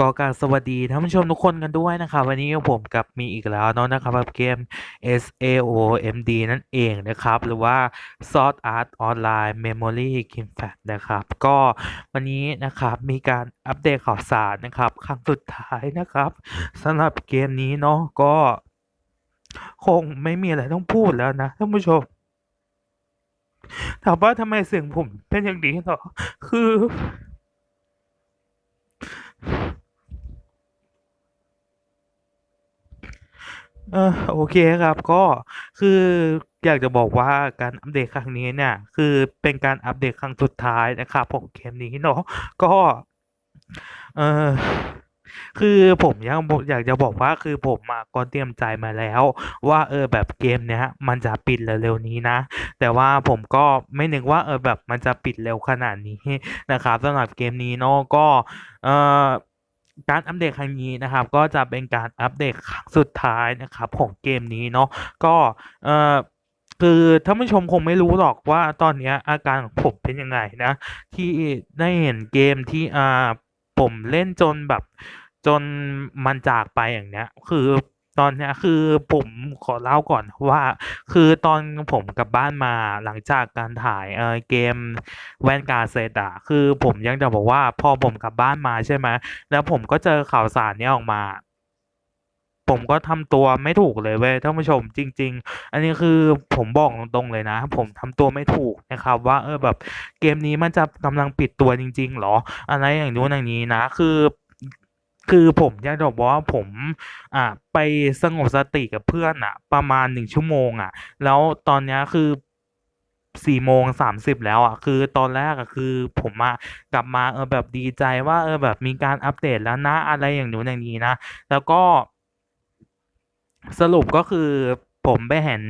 ก็กาบสวัสดีท่านผู้ชมทุกคนกันด้วยนะครับวันนี้ผมกับมีอีกแล้วเนาะนะครับกับเกม SAOMD นั่นเองนะครับ หรือว่า Sword Art Online Memory Game Fact นะครับ ก็วันนี้นะครับมีการอัปเดตข่าวสารนะครับ ครั้งสุดท้ายนะครับสำหรับเกมนี้เนาะก็คงไม่มีอะไรต้องพูดแล้วนะท่านผู้ชมถามว่าทำไมเสียงผมเป็นอย่างนี้เหรอคือ เออโอเคครับก็คืออยากจะบอกว่าการอัปเดตครั้งนี้เนี่ย คือเป็นการอัปเดตครั้งสุดท้ายนะครับของเกมนี้เนาะก็เออคือผมยังอกอยากจะบอกว่าคือผมอะก็เตรียมใจมาแล้ว ว่าเออแบบเกมเนี้ย มันจะปิดเร็วๆนี้นะ แต่ว่าผมก็ไม่นึกว่าเออแบบมันจะปิดเร็วขนาดนี้นะครับสำหรับเกมนี้เนาะก็เออ การอัปเดตครั้งนี้นะครับ ก็จะเป็นการอัปเดตครั้งสุดท้ายนะครับของเกมนี้เนาะก็เอ่อคือท่านผู้ชมคงไม่รู้หรอกว่าตอนนี้อาการของผมเป็นยังไงนะ ที่ได้เห็นเกมที่อ่าผมเล่นจนแบบจนมันจากไปอย่างเนี้ย คือ ตอนเนี้ยคือผมขอเล่าก่อนว่า คือตอนผมกลับบ้านมาหลังจากการถ่ายเออเกมแวนการ์เสร็จอะคือผมยังจะบอกว่าพอผมกลับบ้านมาใช่ไหมแล้วผมก็เจอข่าวสารเนี้ยออกมา ผมก็ทำตัวไม่ถูกเลยเว้ยท่านผู้ชมจริง ๆ อันนี้คือผมบอกตรงๆเลยนะ ผมทำตัวไม่ถูกนะครับ ว่าเออแบบเกมนี้มันจะกำลังปิดตัวจริง ๆ หรอ อะไรอย่างนู้นอย่างนี้นะ คือ คือผมอยากจะบอกว่าผมอ่าไปสงบสติกับเพื่อนอะ ประมาณหนึ่งชั่วโมงอะ แล้วตอนนี้คือสี่โมงสามสิบแล้วอะคือตอนแรกอะคือผมอะกลับมาเออแบบดีใจว่าเออแบบมีการอัปเดตแล้วนะอะไรอย่างนู้นอย่างนี้นะ แล้วก็ สรุปก็คือผมไปเห็น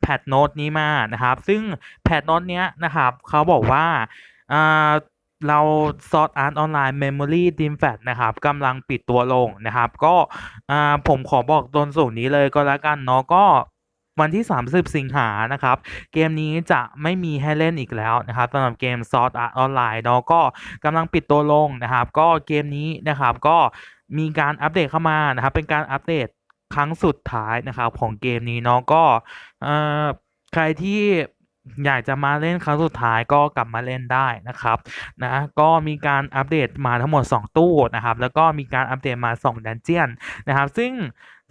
แพทโน้ตนี้มานะครับ ซึ่งแพทโน้ตเนี้ยนะครับเขาบอกว่าอ่า เรา Sword Art Online Memory Dream Flash นะครับกำลังปิดตัวลงนะครับ ก็อ่าผมขอบอกตนสูงนี้เลยก็แล้วกันเนาะก็วันที่ 30 สิงหานะครับ เกมนี้จะไม่มีให้เล่นอีกแล้วนะครับสำหรับเกม Sword Art Online เนาะก็กำลังปิดตัวลงนะครับ ก็เกมนี้นะครับก็มีการอัปเดตเข้ามานะครับ เป็นการอัปเดตครั้งสุดท้ายนะครับของเกมนี้เนาะก็อ่อใครที่ อยากจะมาเล่นครั้งสุดท้ายก็กลับมาเล่นได้นะครับนะก็มีการอัปเดตมาทั้งหมด 2 ตู้นะครับ แล้วก็มีการอัปเดตมา 2 ดันเจียนนะครับ ซึ่ง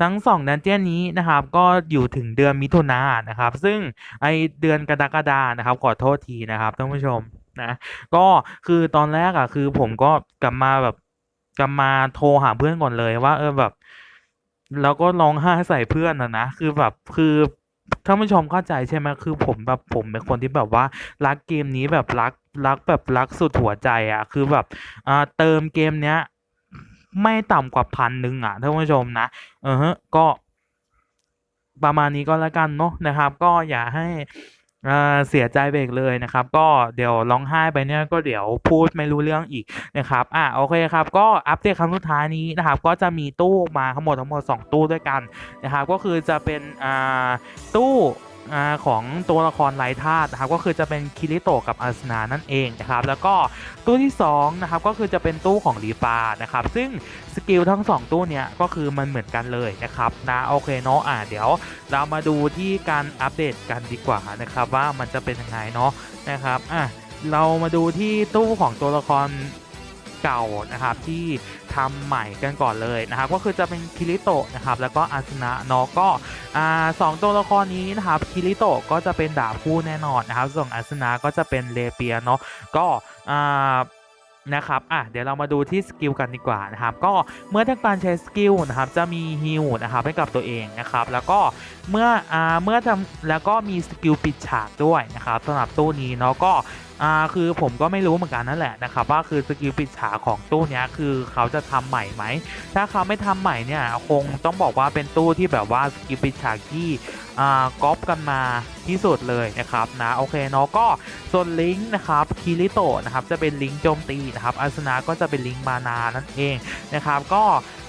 ทั้ง 2 ดันเจียนนี้นะครับ ก็อยู่ถึงเดือนมิถุนายนนะครับ ซึ่งไอเดือนกรกฎานะครับ ขอโทษทีนะครับท่านผู้ชมนะก็คือตอนแรกอะคือผมก็กลับมาแบบกลับมาโทรหาเพื่อนก่อนเลยว่า เออแบบ แล้วก็ร้องไห้ใส่เพื่อนอะนะคือแบบคือ ท่านผู้ชมเข้าใจใช่ไหมคือผมแบบผมเป็นคนที่แบบว่ารักเกมนี้แบบรักรักแบบรักสุดหัวใจอะคือแบบอ่าเติมเกมเนี้ย ไม่ต่ำกว่าพันหนึ่งอะท่านผู้ชมนะเออฮะก็ประมาณนี้ก็แล้วกันเนาะนะครับ ก็อย่าให้ เสียใจไปอีกเลยนะครับ ก็เดี๋ยวร้องไห้ไปเนี่ยก็เดี๋ยวพูดไม่รู้เรื่องอีกนะครับอะโอเคครับ ก็อัปเดตครั้งสุดท้ายนี้นะครับ ก็จะมีตู้มาทั้งหมดทั้งหมด 2 ตู้ด้วยกันนะครับ ก็คือจะเป็นอ่าตู้ ของตัวละครไร้ธาตุนะครับก็คือจะเป็นคิริโตกับอาสนานั่นเองนะครับแล้วก็ตู้ที่2นะครับก็คือจะเป็นตู้ของรีฟานะครับซึ่งสกิลทั้ง 2 ตู้เนี้ยก็คือมันเหมือนกันเลยนะครับนะโอเคเนาะอ่าเดี๋ยวเรามาดูที่การอัปเดตกันดีกว่านะครับว่ามันจะเป็นยังไงเนาะนะครับอะเรามาดูที่ตู้ของตัวละคร เก่านะครับที่ทำใหม่กันก่อนเลยนะครับก็คือจะเป็นคิริโตะนะครับแล้วก็อาสนะเนาะก็สองตัวละครนี้นะครับคิริโตะก็จะเป็นดาบคู่แน่นอนนะครับส่วนอาสนะก็จะเป็นเลเปียเนาะก็นะครับ อะ เดี๋ยวเรามาดูที่สกิลกันดีกว่านะครับ ก็เมื่อทำการใช้สกิลนะครับ จะมีฮิลนะครับให้กับตัวเองนะครับ แล้วก็เมื่อ อ่า เมื่อทำแล้วก็มีสกิลปิดฉากด้วยนะครับสำหรับตู้นี้เนาะ ก็ อ่าคือผมก็ไม่รู้เหมือนกันนั่นแหละนะครับว่าคือสกิลปิดฉากของตู้เนี้ยคือเขาจะทำใหม่ไหม ถ้าเขาไม่ทำใหม่เนี่ยคงต้องบอกว่าเป็นตู้ที่แบบว่าสกิลปิดฉากที่อ่าก๊อปกันมาที่สุดเลยนะครับนะโอเคเนาะก็ส่วนลิงก์นะครับคิริโตะนะครับจะเป็นลิงก์โจมตีนะครับอาสนะก็จะเป็นลิงก์มานานั่นเองนะครับก็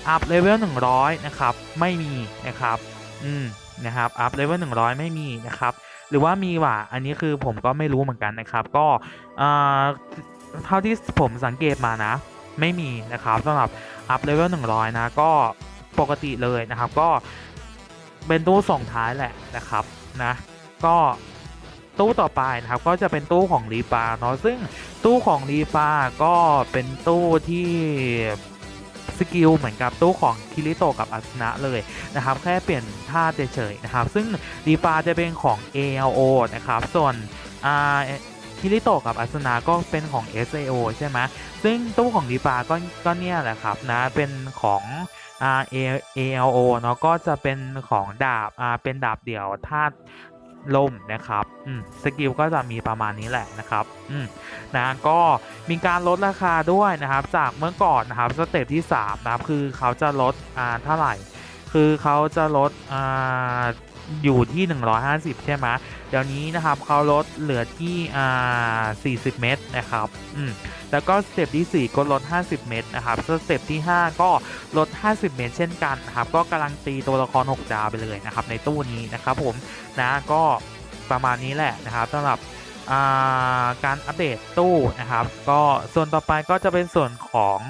อัพเลเวล100 นะครับ ไม่มีนะครับ อืมนะครับ อัพเลเวล100 ไม่มีนะครับ หรือว่ามีว่ะอันนี้คือผมก็ไม่รู้เหมือนกันนะครับ ก็เท่าที่ผมสังเกตมานะ ไม่มีนะครับสำหรับอัพเลเวล100 นะ ก็ปกติเลยนะครับ ก็เป็นตู้ส่งท้ายแหละนะครับนะก็ตู้ต่อไปนะครับก็จะเป็นตู้ของรีปาเนาะซึ่งตู้ของรีปาก็เป็นตู้ที่ สกิลเหมือนกับตู้ของคิริโตกับอัสนะเลยนะครับ แค่เปลี่ยนท่าเฉยๆนะครับ ซึ่งรีปาจะเป็นของ ALO นะครับ ส่วนอ่าคิริโตกับอัสนะก็เป็นของ SAO ใช่ไหมซึ่งตู้ของรีปาก็ก็เนี่ยแหละครับนะ เป็นของอ่า ALO เนาะก็จะเป็นของดาบอ่าเป็นดาบเดี่ยวธาตุ ลมนะครับสกิลก็จะมีประมาณนี้แหละนะครับนะก็มีการลดราคาด้วยนะครับ จากเมื่อก่อนนะครับสเต็ปที่3นะครับคือเขาจะลดอ่าเท่าไหร่ คือเขาจะลดอ่า อยู่ที่ 150 ใช่ไหมเดี๋ยวนี้นะครับเขาลดเหลือที่อ่า40 เมตรนะครับอืมแล้วก็สเต็ปที่ 4 ก็ลด 50 เมตรนะครับสเต็ปที่ 5 ก็ลด 50 เมตร เช่นกันนะครับก็กำลังตีตัวละคร 6 ดาวไปเลยนะครับในตู้นี้นะครับผมนะก็ประมาณนี้แหละนะครับสำหรับ การอัปเดตตู้นะครับ ก็ส่วนต่อไปก็จะเป็นส่วนของ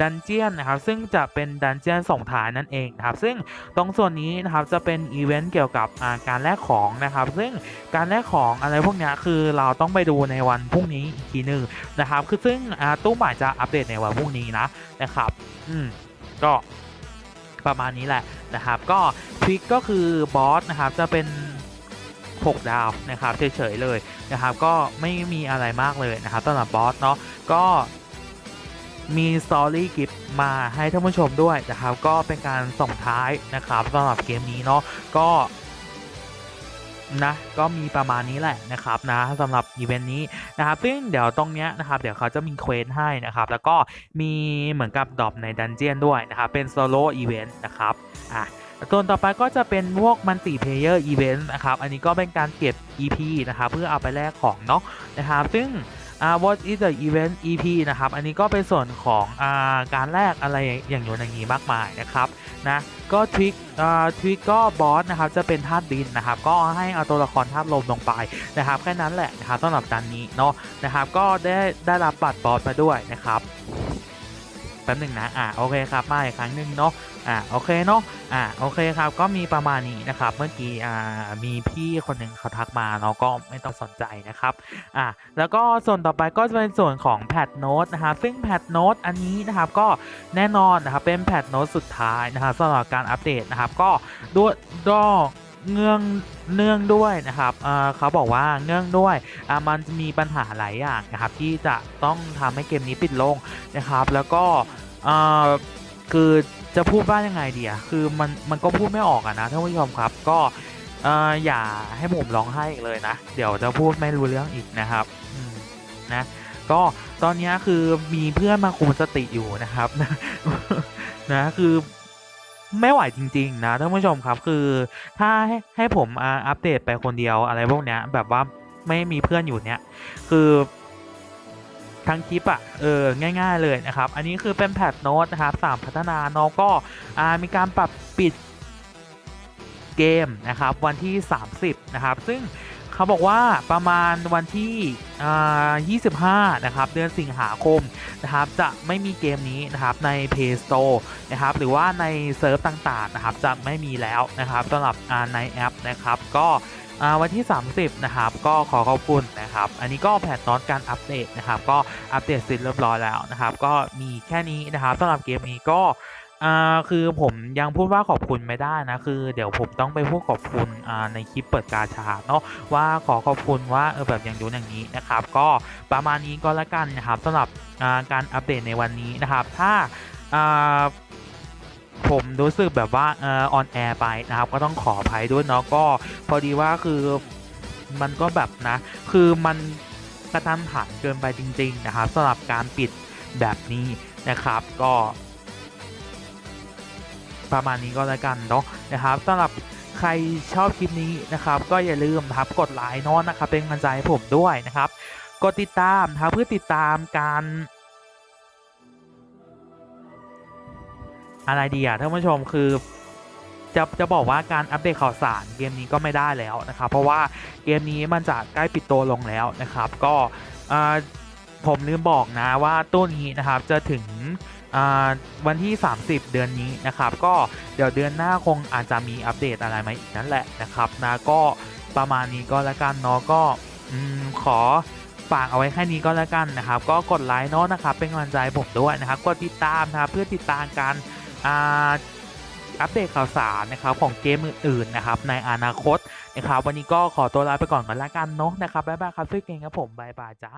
ดันเจียนนะครับ ซึ่งจะเป็นดันเจียนส่งท้ายนั่นเองนะครับ ซึ่งตรงส่วนนี้นะครับจะเป็นอีเวนต์เกี่ยวกับการแลกของนะครับ ซึ่งการแลกของอะไรพวกนี้คือเราต้องไปดูในวันพรุ่งนี้อีกทีหนึ่งนะครับ คือซึ่งตู้ใหม่จะอัปเดตในวันพรุ่งนี้นะนะครับ อืมก็ประมาณนี้แหละนะครับ ก็ทริกก็คือบอสนะครับจะเป็น 6 ดาวนะครับเฉยๆเลยนะครับก็ไม่มีอะไรมากเลยนะครับสำหรับบอสเนาะก็มีสตอรี่กิฟมาให้ท่านผู้ชมด้วยนะครับก็เป็นการส่งท้ายนะครับสำหรับเกมนี้เนาะก็นะก็มีประมาณนี้แหละนะครับนะสำหรับอีเวนต์นี้นะครับซึ่งเดี๋ยวตรงเนี้ยนะครับเดี๋ยวเขาจะมีเควสให้นะครับแล้วก็มีเหมือนกับดรอปในดันเจียนด้วยนะครับเป็นโซโล่อีเวนต์นะครับอะ ส่วนต่อไปก็จะเป็นพวกมันติเพเยอร์อีเวนต์นะครับ อันนี้ก็เป็นการเก็บ EP นะครับเพื่อเอาไปแลกของเนาะนะครับซึ่งอ่า what is the event EP นะครับ อันนี้ก็เป็นส่วนของอการแลกอะไรอย่างอยู่อย่างนี้มากมายนะครับนะก็ทริกทริกก็บอสนะครับจะเป็นธาตุดินนะครับ ก็ให้เอาตัวละครธาตุลมลงไปนะครับแค่นั้นแหละนะครับสำหรับดันนี้เนาะนะครับ ก็ได้ได้รับบัตรบอสมาด้วยนะครับ แป๊บหนึ่งนะอ่าโอเคครับมาอีกครั้งหนึ่งเนาะอ่าโอเคเนาะอ่าโอเคครับก็มีประมาณนี้นะครับเมื่อกี้อ่ามีพี่คนหนึ่งเขาทักมาเนาะก็ไม่ต้องสนใจนะครับอ่าแล้วก็ส่วนต่อไปก็จะเป็นส่วนของแพทโน้ตนะครับซึ่งแพทโน้ตอันนี้นะครับก็แน่นอนนะครับเป็นแพทโน้ตสุดท้ายนะครับสำหรับการอัปเดตนะครับก็ด้วยดอ เงื่องเนื่องด้วยนะครับเขาบอกว่าเนื่องด้วยมันจะมีปัญหาหลายอย่างนะครับ ที่จะต้องทำให้เกมนี้ปิดลงนะครับ แล้วก็คือจะพูดว่ายังไงดีอะคือมันมันก็พูดไม่ออกอะนะท่านผู้ชมครับ ก็อย่าให้ผมร้องไห้อีกเลยนะ เดี๋ยวจะพูดไม่รู้เรื่องอีกนะครับนะก็ตอนนี้คือมีเพื่อนมาคุมสติอยู่นะครับนะคือ ไม่ไหวจริง ๆ นะท่านผู้ชมครับคือ ถ้าให้ให้ผมอัปเดตไปคนเดียวอะไรพวกเนี้ยแบบว่าไม่มีเพื่อนอยู่เนี้ยคือทั้งคลิปอะเออ ง่าย ๆ เลยนะครับ อันนี้คือเป็นแพทโน้ตนะครับสามพัฒนาเนาะก็มีการปรับปิดเกมนะครับ วันที่ 30 นะครับ ซึ่ง เขาบอกว่าประมาณวันที่ 25 นะครับ เดือนสิงหาคมนะครับ จะไม่มีเกมนี้นะครับใน Play Store นะครับ หรือว่าในเซิร์ฟต่างๆนะครับ จะไม่มีแล้วนะครับสำหรับในแอปนะครับ ก็วันที่ 30 นะครับ ก็ขอขอบคุณนะครับ อันนี้ก็แพทนอตการอัปเดตนะครับ ก็อัปเดตเสร็จเรียบร้อยแล้วนะครับ ก็มีแค่นี้นะครับสำหรับเกมนี้ก็ อ่าคือผมยังพูดว่าขอบคุณไม่ได้นะ คือเดี๋ยวผมต้องไปพูดขอบคุณอ่าในคลิปเปิดกาชาเนาะว่าขอขอบคุณว่าเออแบบอย่างดูอย่างนี้นะครับ ก็ประมาณนี้ก็แล้วกันนะครับสำหรับอ่าการอัปเดตในวันนี้นะครับ ถ้าอ่าผมรู้สึกแบบว่าออนแอร์ไปนะครับ ก็ต้องขออภัยด้วยเนาะก็พอดีว่าคือมันก็แบบนะ คือมันกระทันหันเกินไปจริง ๆ นะครับสำหรับการปิดแบบนี้นะครับ ก็ ประมาณนี้ก็แล้วกันเนาะนะครับสำหรับใครชอบคลิปนี้นะครับ ก็อย่าลืมนะครับกดไลค์นอนนะครับ เป็นกำลังใจให้ผมด้วยนะครับ กดติดตามนะครับเพื่อติดตามการอะไรดีอะท่านผู้ชมคือจะจะบอกว่าการอัปเดตข่าวสารเกมนี้ก็ไม่ได้แล้วนะครับ เพราะว่าเกมนี้มันจะใกล้ปิดตัวลงแล้วนะครับ ก็ผมลืมบอกนะว่าตู้นี้นะครับจะถึง วันที่ 30 เดือนนี้นะครับ ก็เดี๋ยวเดือนหน้าคงอาจจะมีอัปเดตอะไรมาอีกนั่นแหละนะครับนะก็ประมาณนี้ก็แล้วกันเนาะก็ขอฝากเอาไว้แค่นี้ก็แล้วกันนะครับ ก็กดไลค์เนาะนะครับ เป็นกำลังใจผมด้วยนะครับกดติดตามนะครับเพื่อติดตามการอัปเดตข่าวสารนะครับของเกมอื่นๆนะครับ ในอนาคตนะครับ วันนี้ก็ขอตัวลาไปก่อนกันแล้วกันเนาะนะครับบ๊ายบายครับช่วยเกงครับผมบ๊ายบายจ้า